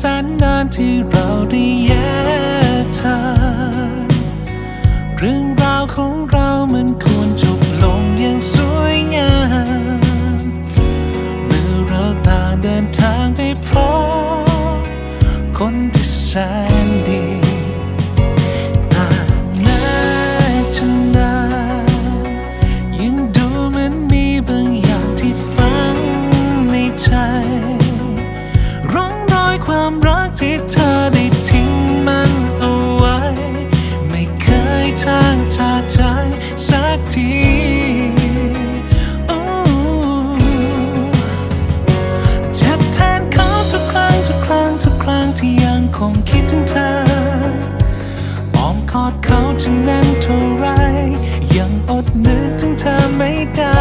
สนนานที่เราได้แยกทางเรื่องราวของเรามันควรจบลงอย่างสวยงามเมื่อเราต่างเดินทางไปพบคนที่แสนดี อ้อดเขาจะแน่นเท่าไร ยังอดนึกถึงเธอไม่ได้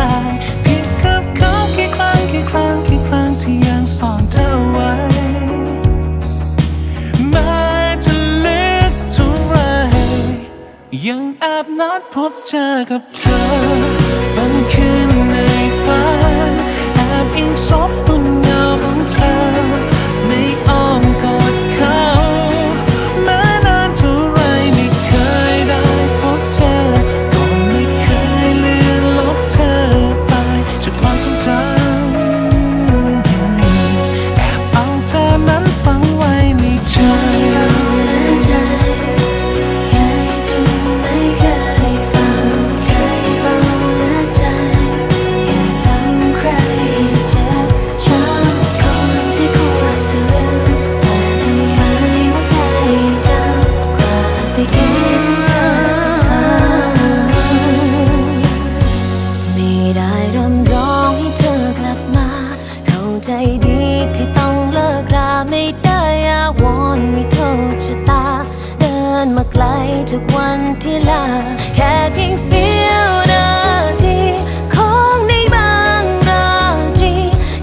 เพียงกับเขากี่ครั้งกี่ครั้งกี่ครั้งที่ยังซ่อนเธอไว้แม้จะเล็กเท่าไร ยังแอบนัดพบเจอกับเธอบางคืนในฝันแอบอิงซบบน ได้รำร้องให้เธอกลับมา เข้าใจดีที่ต้องเลิกราไม่ได้อาวอนไม่โทษชะตา เดินมาไกลจากวันที่ลา แค่เพียงเสี้ยวนาทีของในบางราตรี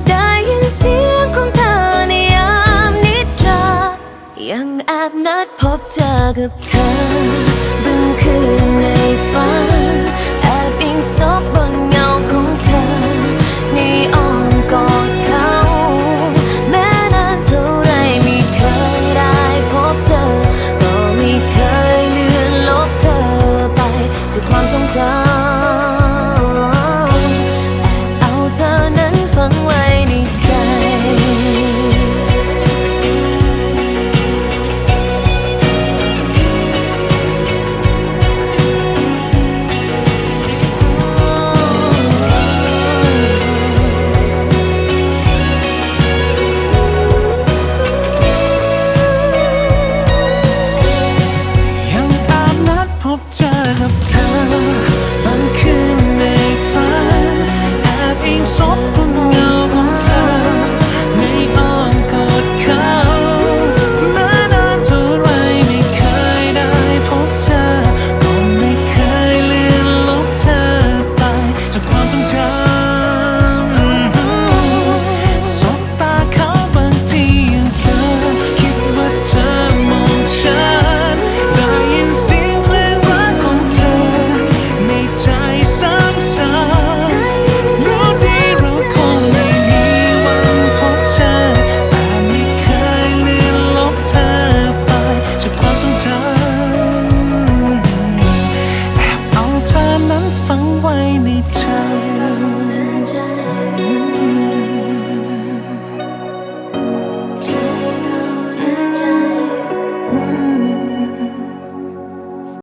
ได้ยินเสียงของเธอในยามนิทรายังแอบนั 혼자